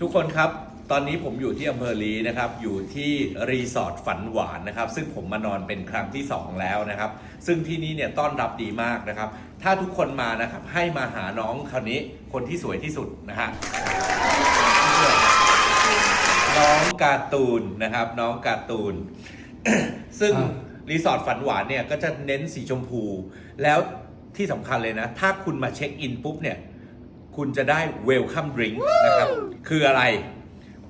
ทุกคนครับ ตอนนี้ผมอยู่ที่อำเภอลีนะครับ อยู่ที่รีสอร์ทฝันหวานนะครับ ซึ่งผมมานอนเป็นครั้งที่ 2 แล้วนะครับ ซึ่งที่นี่เนี่ยต้อนรับดีมากนะครับ ถ้าทุกคนมานะครับ ให้มาหาน้องคนนี้คนที่สวยที่สุดนะฮะน้องการ์ตูนนะครับ น้องการ์ตูน ซึ่งอ่ารีสอร์ทฝันหวานเนี่ยก็จะเน้นสีชมพู แล้วที่สำคัญเลยนะ ถ้าคุณมาเช็คอินปุ๊บเนี่ย คุณจะได้เวลคัมดริงก์นะครับ คืออะไร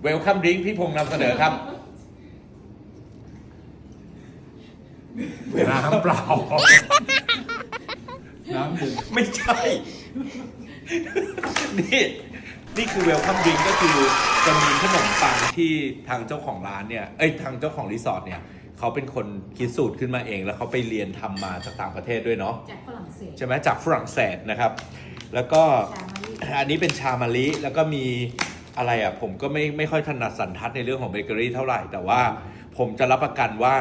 เวลคัมดริงก์พี่พงษ์นำเสนอครับน้ำเปล่า น้ำดื่มไม่ใช่ นี่ นี่คือเวลคัมดริงก็คือจะมีขนมปังที่ทางเจ้าของร้านเนี่ย เอ้ยทางเจ้าของรีสอร์ทเนี่ยเขาเป็นคนคิดสูตรขึ้นมาเอง แล้วเขาไปเรียนทำมาจากต่างประเทศด้วยเนาะจากฝรั่งเศสใช่ไหมจากฝรั่งเศสนะครับ แล้วก็ชามารี อันนี้เป็นชามะลิแล้วก็มีอะไรอะผมก็ไม่ไม่ค่อยถนัดสันทัดในเรื่องของเบเกอรี่เท่าไหร่แต่ว่าผมจะรับประกันว่า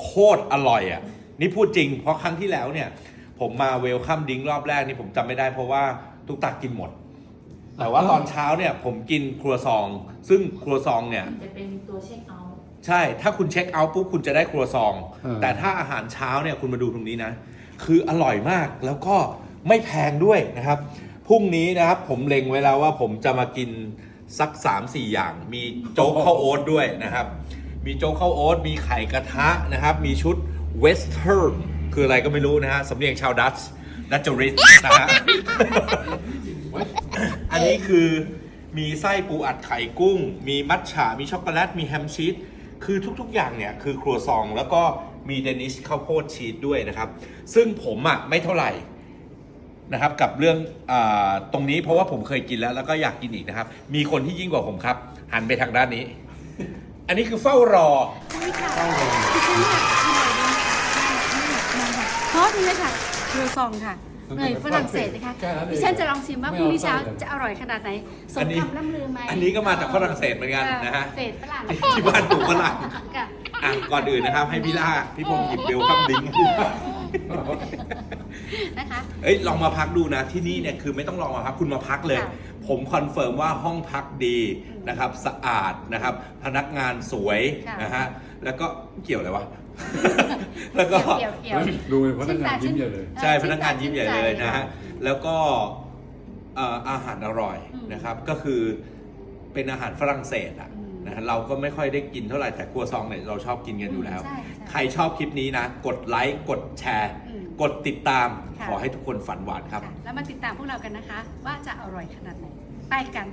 โคตรอร่อยอะนี่พูดจริง เพราะครั้งที่แล้วเนี่ย ผมมาเวลคัมดิ้งรอบแรกนี่ผมจำไม่ได้เพราะว่าทุกตากินหมด แต่ว่าตอนเช้าเนี่ยผมกินครัวซอง ซึ่งครัวซองเนี่ย จะเป็นตัวเช็คเอาท์ใช่ ถ้าคุณเช็คเอาท์ปุ๊บคุณจะได้ครัวซอง เออ แต่ถ้าอาหารเช้าเนี่ยคุณมาดูตรงนี้นะ คืออร่อยมากแล้วก็ไม่แพงด้วยนะครับ พรุ่งนี้นะครับ ผมเล็งไว้แล้วว่าผมจะมากินสัก3-4อย่าง มีโจ๊กข้าวโอ๊ตด้วยนะครับ มีโจ๊กข้าวโอ๊ตมีไข่กระทะนะครับ มีชุดเวสเทิร์นคืออะไรก็ไม่รู้นะฮะสำเนียงชาวดัตช์ดัตจริสนะฮะอันนี้คือมีไส้ปูอัดไข่กุ้ง มีมัทฉะมีช็อกโกแลตมีแฮมชีสคือทุกๆ อย่างเนี่ยคือครัวซองแล้วก็มีเดนิชข้าวโพดชีสด้วยนะครับ ซึ่งผมอะไม่เท่าไหร่ นะครับกับเรื่องอาตรงนี้เพราะว่าผมเคยกินแล้วแล้วก็อยากกินอีกนะครับ มีคนที่ยิ่งกว่าผมครับ หันไปทางด้านนี้ อันนี้คือเฝ้ารอใช่ค่ะดิฉันอยากกินหน่อยนึงเพราะนี่เลยค่ะครัวซองค่ะเนยฝรั่งเศสนะคะแค่นั้นเองดิฉันจะลองชิมว่าพไม่รุ่งเอานี้เช้าไส้เลยจะอร่อยขนาดไหนสอัมนนี้คำล่ำลือไหมอันนี้ก็มาจากฝรั่งเศสเหมือนกันนะฮะเศษฝรั่งที่บ้านปลูกฝรั่งค่ะอะก่อนอื่นนะครับ ให้พี่ล่าพี่พงศ์หยิบเบลคัมดิ้ง นะคะ เอ้ยลองมาพักดูนะที่นี่เนี่ยคือไม่ต้องลองมาพักคุณมาพักเลย ค่ะผมคอนเฟิร์มว่าห้องพักดีนะครับ สะอาดนะครับ พนักงานสวยค่ะ นะฮะแล้วก็เกี่ยวอะไรวะ แล้วก็ เกี่ยวเกี่ยว ดูเป็นพนักงานยิ้มใหญ่เลย ใช่ พนักงานยิ้มใหญ่เลยนะฮะ แล้วก็เอ่ออาหารอร่อยอืมนะครับ ก็คือเป็นอาหารฝรั่งเศสอะ อืม นะฮะเราก็ไม่ค่อยได้กินเท่าไหร่แต่ครัวซองเนี่ยเราชอบกินกันอยู่แล้ว ใช่ใช่ ใครชอบคลิปนี้นะ กดไลค์กดแชร์ อืมกดติดตาม ค่ะ ขอให้ทุกคนฝันหวานครับค่ะแล้วมาติดตามพวกเรากันนะคะ ว่าจะอร่อยขนาดไหน ไปกัน